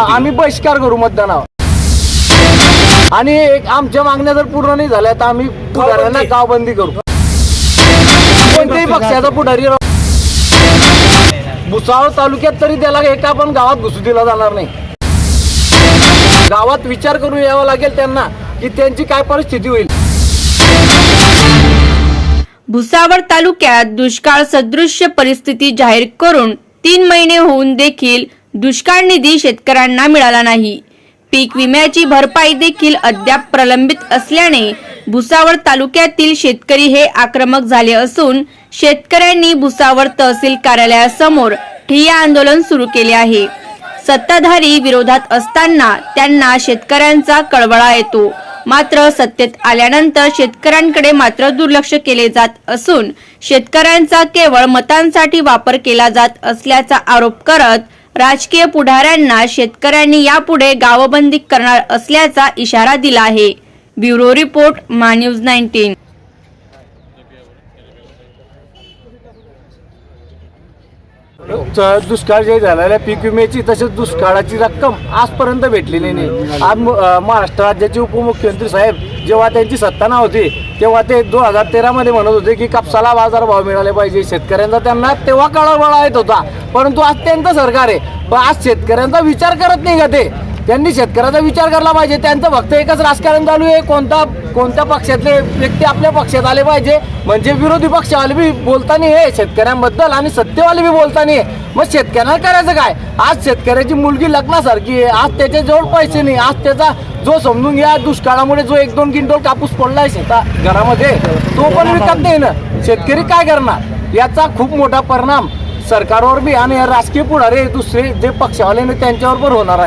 आम्ही बहिष्कार करू मतदानावर. आणि एक आमच्या मागण्या जर पूर्ण नाही झाल्या तर आम्ही पुढाऱ्यांना गावबंदी. करू. कोणत्याही पक्षाचा पुढारी. भुसावळ तालुक्यात तरी त्याला एका पण गावात घुसू दिला जाणार नाही. गावात विचार करून यावं लागेल त्यांना की त्यांची काय परिस्थिती होईल. भुसावळ तालुक्यात दुष्काळ सदृश्य परिस्थिती जाहीर करून तीन महिने होऊन देखील दुष्काळ निधी शेतकऱ्यांना मिळाला नाही. पीक विम्याची भरपाई देखील अद्याप प्रलंबित असल्याने भुसावळ तालुक्यातील शेतकरी हे आक्रमक झाले असून शेतकऱ्यांनी भुसावळ तहसील कार्यालयासमोर ठिय्या आंदोलन सुरू केले आहे. सत्ताधारी विरोधात असताना त्यांना शेतकऱ्यांचा कळवळा येतो. मात्र सत्तेत आल्यानंतर शेतकऱ्यांकडे मात्र दुर्लक्ष केले जात असून शेतकऱ्यांचा केवळ मतांसाठी वापर केला जात असल्याचा आरोप करत राजकीय पुढाऱ्यांना शेतकऱ्यांनी यापुढे गावबंदी करणार असल्याचा इशारा दिला आहे. ब्युरो रिपोर्ट मा न्यूज नाईन्टीन. दुष्काळ जे झालेल्या पीक विम्याची तसेच दुष्काळाची रक्कम आजपर्यंत भेटलेली नाही आज महाराष्ट्र राज्याचे उपमुख्यमंत्री साहेब जेव्हा त्यांची सत्ता नव्हती तेव्हा ते दोन हजार तेरामध्ये म्हणत होते की कापसाला बाजार भाव मिळाले पाहिजे. शेतकऱ्यांचा त्यांना तेव्हा कळवळा येत होता परंतु आज त्यांचं सरकार आहे. पण आज शेतकऱ्यांचा विचार करत नाही का ते? त्यांनी शेतकऱ्याचा विचार करायला पाहिजे. त्यांचं फक्त एकच राजकारण चालू आहे. कोणता कोणत्या पक्षातले व्यक्ती आपल्या पक्षात आले पाहिजे? म्हणजे विरोधी पक्षवाले बी बोलताना हे शेतकऱ्यांबद्दल आणि सत्तेवाले बी बोलताना आहे मग शेतकऱ्यांना करायचं काय? आज शेतकऱ्याची मुलगी लग्नासारखी आहे. आज त्याच्याजवळ पैसे नाही. आज त्याचा जो समजून घ्या दुष्काळामुळे जो एक दोन क्विंटल कापूस पडलाय शेता घरामध्ये तो पण विकत नाही ना. शेतकरी काय करणार? याचा खूप मोठा परिणाम सरकारवर बी आणि राजकीय पुढारे दुसरे जे पक्षवाले त्यांच्यावर पण होणार आहे.